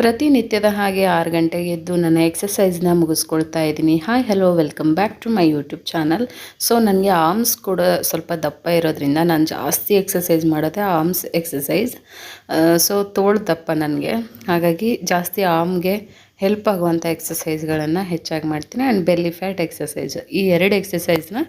ಪ್ರತಿನಿತ್ಯದ ಹಾಗೆ ಆರು ಗಂಟೆಗೆ ಎದ್ದು ನನ್ನ ಎಕ್ಸಸೈಸ್ನ ಮುಗಿಸ್ಕೊಳ್ತಾ ಇದ್ದೀನಿ. Hi hello welcome back to my YouTube channel so ನನಗೆ ಆರ್ಮ್ಸ್ ಕೂಡ ಸ್ವಲ್ಪ ದಪ್ಪ ಇರೋದ್ರಿಂದ ನಾನು ಜಾಸ್ತಿ ಎಕ್ಸಸೈಸ್ ಮಾಡೋದೆ ಆರ್ಮ್ಸ್ ಎಕ್ಸಸೈಸ್ ಸೊ ತೋಳು ದಪ್ಪ ನನಗೆ. ಹಾಗಾಗಿ ಜಾಸ್ತಿ ಆರ್ಮ್ಗೆ ಹೆಲ್ಪ್ ಆಗುವಂಥ ಎಕ್ಸಸೈಸ್ಗಳನ್ನು ಹೆಚ್ಚಾಗಿ ಮಾಡ್ತೀನಿ. ಆ್ಯಂಡ್ ಬೆಲ್ಲಿ ಫ್ಯಾಟ್ ಎಕ್ಸಸೈಸ್ ಈ ಎರಡು ಎಕ್ಸಸೈಸ್ನ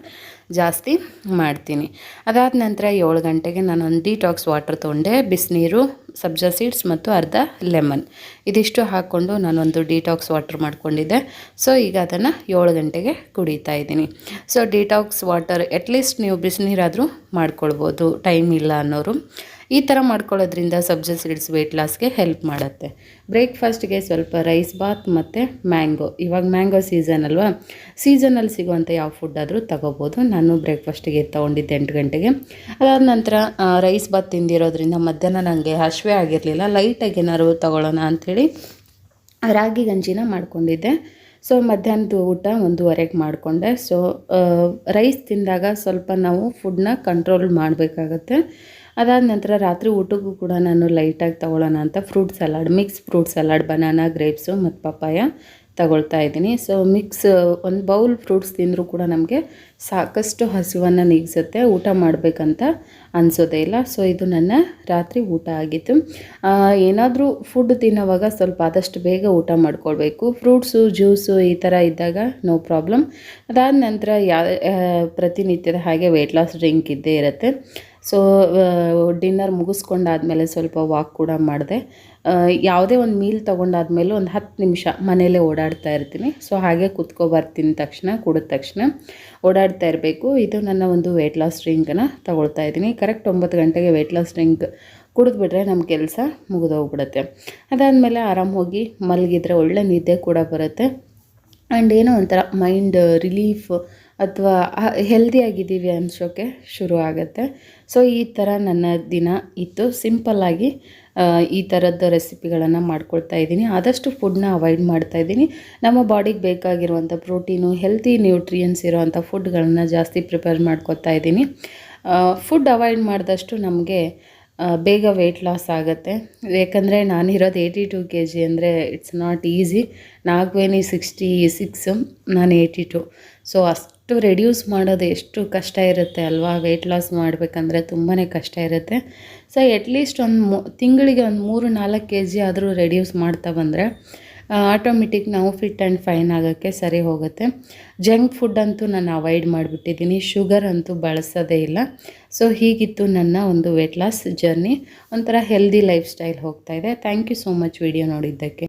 ಜಾಸ್ತಿ ಮಾಡ್ತೀನಿ. ಅದಾದ ನಂತರ ಏಳು ಗಂಟೆಗೆ ನಾನು ಒಂದು ಡಿಟಾಕ್ಸ್ ವಾಟರ್ ತೊಗೊಂಡೆ, ಬಿಸಿನೀರು, ಸಬ್ಜಾ ಸೀಡ್ಸ್ ಮತ್ತು ಅರ್ಧ ಲೆಮನ್ ಇದಿಷ್ಟು ಹಾಕ್ಕೊಂಡು ನಾನೊಂದು ಡಿಟಾಕ್ಸ್ ವಾಟರ್ ಮಾಡ್ಕೊಂಡಿದ್ದೆ. ಸೊ ಈಗ ಅದನ್ನು ಏಳು ಗಂಟೆಗೆ ಕುಡಿತಾ ಇದ್ದೀನಿ. ಸೊ ಡಿಟಾಕ್ಸ್ ವಾಟರ್ ಅಟ್ಲೀಸ್ಟ್ ನೀವು ಬಿಸಿನೀರಾದರೂ ಮಾಡ್ಕೊಳ್ಬೋದು. ಟೈಮ್ ಇಲ್ಲ ಅನ್ನೋರು. ಈ ಥರ ಮಾಡ್ಕೊಳ್ಳೋದ್ರಿಂದ ಸಬ್ಜಾ ಸೀಡ್ಸ್ ವೆಯ್ಟ್ ಲಾಸ್ಗೆ ಹೆಲ್ಪ್ ಮಾಡುತ್ತೆ. ಬ್ರೇಕ್ಫಾಸ್ಟ್ಗೆ ಸ್ವಲ್ಪ ರೈಸ್ ಬಾತ್ ಮತ್ತು ಮ್ಯಾಂಗೋ ಇವಾಗ ಮ್ಯಾಂಗೋ ಸೀಸನ್ ಅಲ್ವಾ? ಸೀಸನಲ್ಲಿ ಸಿಗುವಂಥ ಯಾವ ಫುಡ್ ಆದರೂ ತಗೋಬೋದು. ನಾನು ಬ್ರೇಕ್ಫಾಸ್ಟಿಗೆ ತೊಗೊಂಡಿದ್ದೆ ಎಂಟು ಗಂಟೆಗೆ. ಅದಾದ ನಂತರ ರೈಸ್ ಬಾತ್ ತಿಂದಿರೋದ್ರಿಂದ ಮಧ್ಯಾಹ್ನ ನನಗೆ ಹಶ್ವೆ ಆಗಿರಲಿಲ್ಲ. ಲೈಟಾಗಿ ಏನಾದ್ರು ತೊಗೊಳ್ಳೋಣ ಅಂಥೇಳಿ ರಾಗಿ ಗಂಜಿನ ಮಾಡಿಕೊಂಡಿದ್ದೆ. ಸೊ ಮಧ್ಯಾಹ್ನದ ಊಟ ಒಂದೂವರೆಗೆ ಮಾಡಿಕೊಂಡೆ. ಸೊ ರೈಸ್ ತಿಂದಾಗ ಸ್ವಲ್ಪ ನಾವು ಫುಡ್ನ ಕಂಟ್ರೋಲ್ ಮಾಡಬೇಕಾಗತ್ತೆ. ಅದಾದ ನಂತರ ರಾತ್ರಿ ಊಟಕ್ಕೂ ಕೂಡ ನಾನು ಲೈಟಾಗಿ ತೊಗೊಳ್ಳೋಣ ಅಂತ fruit salad mix fruit salad banana grapes ಮತ್ತು ಪಪ್ಪಾಯ ತಗೊಳ್ತಾ ಇದ್ದೀನಿ. ಸೊ ಮಿಕ್ಸ್ ಒಂದು ಬೌಲ್ ಫ್ರೂಟ್ಸ್ ತಿಂದರೂ ಕೂಡ ನಮಗೆ ಸಾಕಷ್ಟು ಹಸಿವನ್ನು ನೀಗಿಸುತ್ತೆ, ಊಟ ಮಾಡಬೇಕಂತ ಅನಿಸೋದೇ ಇಲ್ಲ. ಸೊ ಇದು ನನ್ನ ರಾತ್ರಿ ಊಟ ಆಗಿತ್ತು. ಏನಾದರೂ ಫುಡ್ ತಿನ್ನೋವಾಗ ಸ್ವಲ್ಪ ಆದಷ್ಟು ಬೇಗ ಊಟ ಮಾಡ್ಕೊಳ್ಬೇಕು. ಫ್ರೂಟ್ಸು ಜ್ಯೂಸು ಈ ಥರ ಇದ್ದಾಗ ನೋ ಪ್ರಾಬ್ಲಮ್ ಅದಾದ ನಂತರ ಯಾ ಪ್ರತಿನಿತ್ಯದ ಹಾಗೆ ವೆಯ್ಟ್ ಲಾಸ್ ಡ್ರಿಂಕ್ ಇದ್ದೇ ಇರುತ್ತೆ. ಸೊ ಡಿನ್ನರ್ ಮುಗಿಸ್ಕೊಂಡಾದ್ಮೇಲೆ ಸ್ವಲ್ಪ ವಾಕ್ ಕೂಡ ಮಾಡಿದೆ. ಯಾವುದೇ ಒಂದು ಮೀಲ್ ತೊಗೊಂಡಾದ್ಮೇಲೆ ಒಂದು ಹತ್ತು ನಿಮಿಷ ಮನೆಯಲ್ಲೇ ಓಡಾಡ್ತಾ ಇರ್ತೀನಿ. ಸೊ ಹಾಗೆ ತಿಂದ ತಕ್ಷಣ, ಕುಡಿದ ತಕ್ಷಣ. ಓಡಾಡ್ತಾ ಇರಬೇಕು. ಇದು ನನ್ನ ಒಂದು ವೆಯ್ಟ್ ಲಾಸ್ ಡ್ರಿಂಕನ್ನು ತೊಗೊಳ್ತಾ ಇದ್ದೀನಿ. ಕರೆಕ್ಟ್ ಒಂಬತ್ತು ಗಂಟೆಗೆ ವೆಯ್ಟ್ ಲಾಸ್ ಡ್ರಿಂಕ್ ಕುಡಿದ್ಬಿಟ್ರೆ ನಮ್ಮ ಕೆಲಸ ಮುಗಿದೋಗ್ಬಿಡುತ್ತೆ. ಅದಾದಮೇಲೆ ಆರಾಮ ಹೋಗಿ ಮಲಗಿದ್ರೆ ಒಳ್ಳೆ ನಿದ್ದೆ ಕೂಡ ಬರುತ್ತೆ. ಆ್ಯಂಡ್ ಏನೋ ಒಂಥರ ಮೈಂಡ್ ರಿಲೀಫ್ ಅಥವಾ ಹೆಲ್ದಿಯಾಗಿದ್ದೀವಿ ಅನ್ಸೋಕ್ಕೆ ಶುರು ಆಗುತ್ತೆ. ಸೊ, ಈ ಥರ ನನ್ನ ದಿನ ಇತ್ತು. ಸಿಂಪಲ್ಲಾಗಿ ಈ ಥರದ ರೆಸಿಪಿಗಳನ್ನು ಮಾಡ್ಕೊಳ್ತಾ ಇದ್ದೀನಿ. ಆದಷ್ಟು ಫುಡ್ನ ಅವಾಯ್ಡ್ ಮಾಡ್ತಾ ಇದ್ದೀನಿ. ನಮ್ಮ ಬಾಡಿಗೆ ಬೇಕಾಗಿರುವಂಥ ಪ್ರೋಟೀನು ಹೆಲ್ತಿ ನ್ಯೂಟ್ರಿಯನ್ಸ್ ಇರೋವಂಥ ಫುಡ್ಗಳನ್ನು ಜಾಸ್ತಿ ಪ್ರಿಪೇರ್ ಮಾಡ್ಕೊತಾ ಇದ್ದೀನಿ. ಫುಡ್ ಅವಾಯ್ಡ್ ಮಾಡಿದಷ್ಟು ನಮಗೆ ಬೇಗ ವೆಯ್ಟ್ ಲಾಸ್ ಆಗುತ್ತೆ. ಏಕೆಂದರೆ ನಾನಿರೋದು ಏಯ್ಟಿ ಟು ಕೆ ಜಿ ಅಂದರೆ ಇಟ್ಸ್ ನಾಟ್ ಈಸಿ ನಾಲ್ಕೇನಿ ಸಿಕ್ಸ್ಟಿ ಸಿಕ್ಸು ನಾನು ಏಯ್ಟಿ ಟು ಸೊ ಅಷ್ಟು ರೆಡ್ಯೂಸ್ ಮಾಡೋದು ಎಷ್ಟು ಕಷ್ಟ ಇರುತ್ತೆ ಅಲ್ವಾ? ವೆಯ್ಟ್ ಲಾಸ್ ಮಾಡಬೇಕಂದ್ರೆ ತುಂಬಾ ಕಷ್ಟ ಇರುತ್ತೆ. ಸೊ ಎಟ್ಲೀಸ್ಟ್ ಒಂದು ತಿಂಗಳಿಗೆ ಒಂದು ಮೂರು ನಾಲ್ಕು ಕೆ ಜಿ ಆದರೂ ರೆಡ್ಯೂಸ್ ಮಾಡ್ತಾ ಬಂದರೆ ಆಟೋಮೆಟಿಕ್ ನಾವು ಫಿಟ್ ಆ್ಯಂಡ್ ಫೈನ್ ಆಗೋಕ್ಕೆ ಸರಿ ಹೋಗುತ್ತೆ. ಜಂಕ್ ಫುಡ್ ಅಂತೂ ನಾನು ಅವಾಯ್ಡ್ ಮಾಡಿಬಿಟ್ಟಿದ್ದೀನಿ. ಶುಗರ್ ಅಂತೂ ಬಳಸೋದೇ ಇಲ್ಲ. ಸೊ ಹೀಗಿತ್ತು ನನ್ನ ಒಂದು ವೆಯ್ಟ್ ಲಾಸ್ ಜರ್ನಿ ಒಂಥರ ಹೆಲ್ದಿ ಲೈಫ್ ಸ್ಟೈಲ್ ಹೋಗ್ತಾ ಇದೆ. Thank you so much video ನೋಡಿದ್ದಕ್ಕೆ.